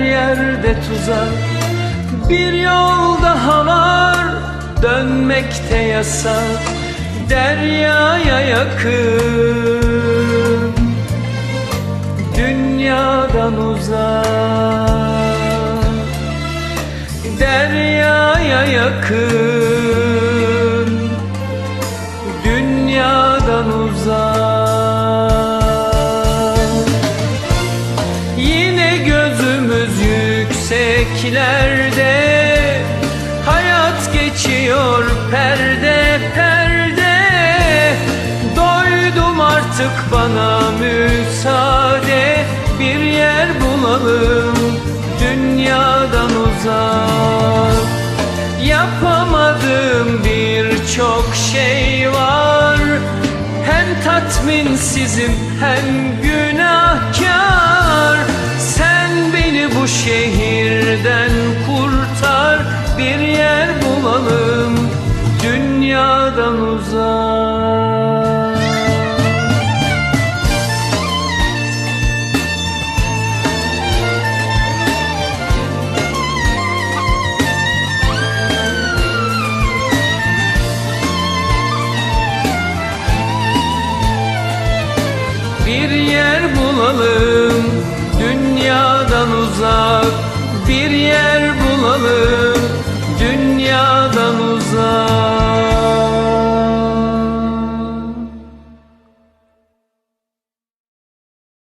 yerde tuzak. Bir yol daha var dönmekte yasak. Deryaya yakın Dünyadan uzak. Deryaya yakın yükseklerde Hayat geçiyor perde perde. Doydum artık bana müsaade. Bir yer bulalım dünyadan uzak. Yapamadığım birçok şey var. Hem tatminsizim hem günahkar. Sen beni bu şehirden kurtar Bir yer bulalım dünyadan uzak. Bir yer bulalım bir yer bulalım. Dünyadan